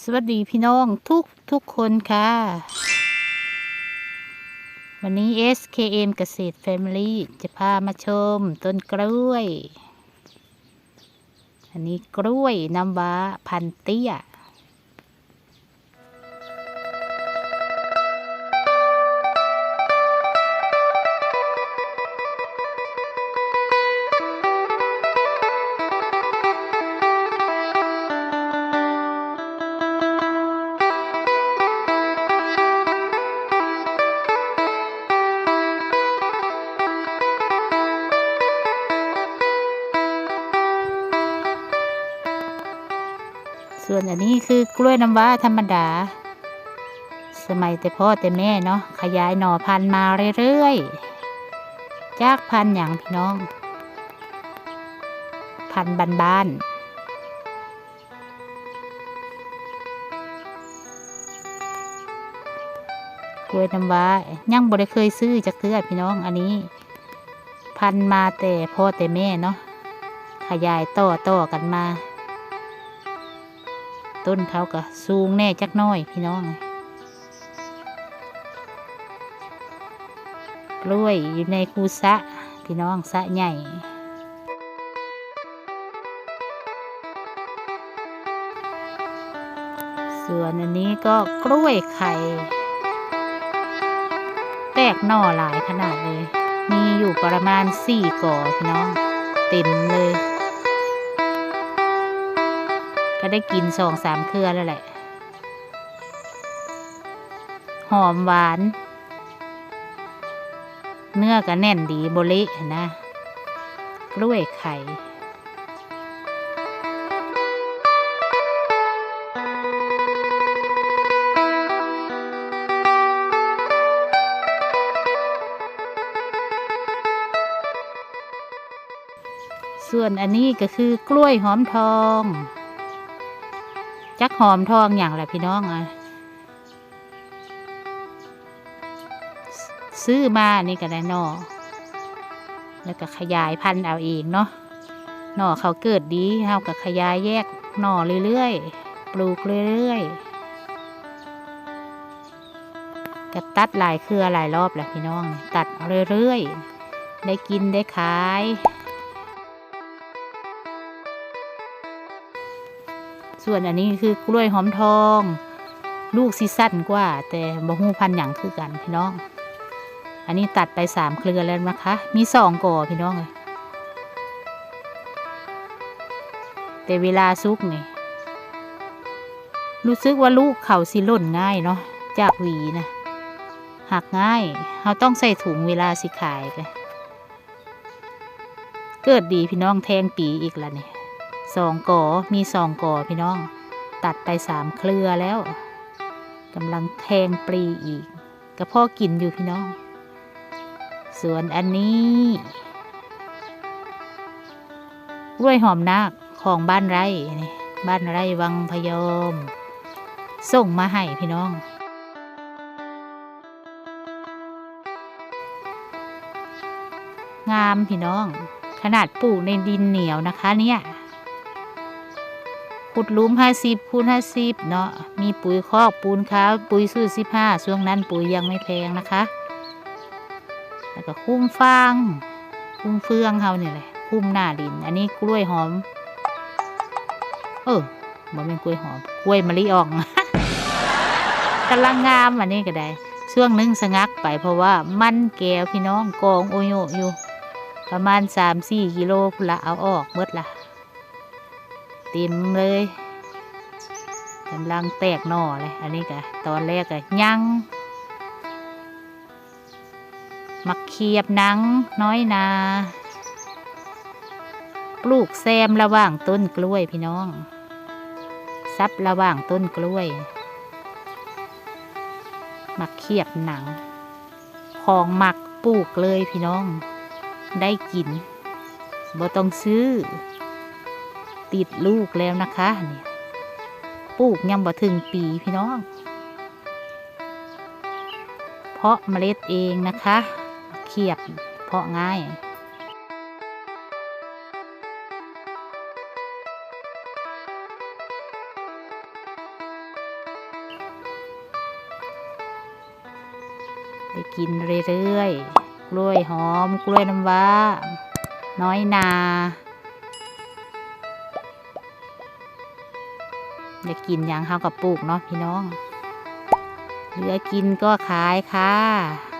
สวัสดีพี่น้องทุกทุกคนค่ะ วันนี้ SKM เกษตร Family จะพามาชมต้นกล้วย อันนี้กล้วยน้ำว้าพันเตี้ย ส่วนอันนี้คือกล้วยน้ำว้าธรรมดา สมัยแต่พ่อแต่แม่เนาะขยายหน่อพันธุ์มาเรื่อยๆจากพันธุ์อย่างพี่น้อง พันธุ์บ้านๆกล้วยน้ำว้ายังบ่ได้เคยซื้อจากเทือพี่น้องอันนี้ พันมาแต่พ่อแต่แม่เนาะขยายต่อต่อๆกันมา ต้นเขาก็สูงแน่จักน้อยพี่น้องกล้วยอยู่ในคูสะพี่น้องสะใหญ่ส่วนอันนี้ก็กล้วยไข่ แตกหน่อหลายขนาดเลย มีอยู่ประมาณสี่ก่อพี่น้อง เต็มเลย ก็ได้กินสองสามเครือแล้วแหละ หอมหวาน เนื้อก็แน่นดีโบเละนะกล้วยไข่ส่วนอันนี้ก็คือกล้วยหอมทอง จักหอมทองอย่างไรพี่น้องอะซื้อมานี่ก็ได้หนอแล้วก็ขยายพันธุ์เอาเองเนาะหน่อเขาเกิดดีเฮาก็ขยายแยกหน่อเรื่อยๆ ปลูกเรื่อยๆก็ตัดหลายเครือหลายรอบแหละพี่น้อง ตัดเรื่อยๆ ได้กินได้ขาย ส่วนอันนี้คือกล้วยหอมทอง ลูกซีสั้นกว่า แต่บ่ฮู้พันธุ์หยังคือกันพี่น้อง อันนี้ตัดไปสามเครือแล้วนะคะ มีสองก่อพี่น้องเลยแต่เวลาซุกนี่รู้สึกว่าลูกเขาสิหล่นง่ายเนาะจากหวีนะหักง่ายเราต้องใส่ถุงเวลาสิขายไปเกิดดีพี่น้องแทงปีอีกแล้วนี่ สองก่อมีสองก่อพี่น้อง ตัดไปสามเครือแล้วกำลังแทงปลีอีกก็พ่อกินอยู่พี่น้อง ส่วนอันนี้กล้วยหอมนาคของบ้านไร่บ้านไร่วังพยอม ส่งมาให้พี่น้องงามพี่น้อง ขนาดปลูกในดินเหนียวนะคะเนี่ย ขุดลุมห้าสิบคูณห้าสิบเนาะมีปุ๋ยคอกปูนขาวปุ๋ยสูตรสิบห้าช่วงนั้นปุ๋ยยังไม่แพงนะคะ แล้วก็คุ้มฟางคุ้มเฟืองเขาเนี่ยแหละคุ้มหน้าดิน อันนี้กล้วยหอม เออบ่เป็นกล้วยหอมกล้วยมะลิอ่องกำลังงามอันนี้ก็ได้ช่วงนึงสงักไปเพราะว่ามันแก้วพี่น้องกองโอโยอยู่ ประมาณสามสี่กิโลพุละเอาออกเบิดละ เต็มเลยกำลังแตกหน่อเลย อันนี้ก็ตอนแรกก็ยังมักเขียบหนังน้อยนา ปลูกแซมระหว่างต้นกล้วยพี่น้อง ซับระหว่างต้นกล้วย มักเขียบหนัง ของหมักปลูกเลยพี่น้อง ได้กินบ่ต้องซื้อ ติดลูกแล้วนะคะเนี่ยปลูกยังบ่ถึงปีพี่น้อง เพาะเมล็ดเองนะคะเขียบเพาะง่ายได้กินเรื่อยๆ กล้วยหอม กล้วยน้ำว้า น้อยนา อยากกินอย่างเฮากับปลูกเนาะพี่น้อง เหลือกินก็ขายค่ะ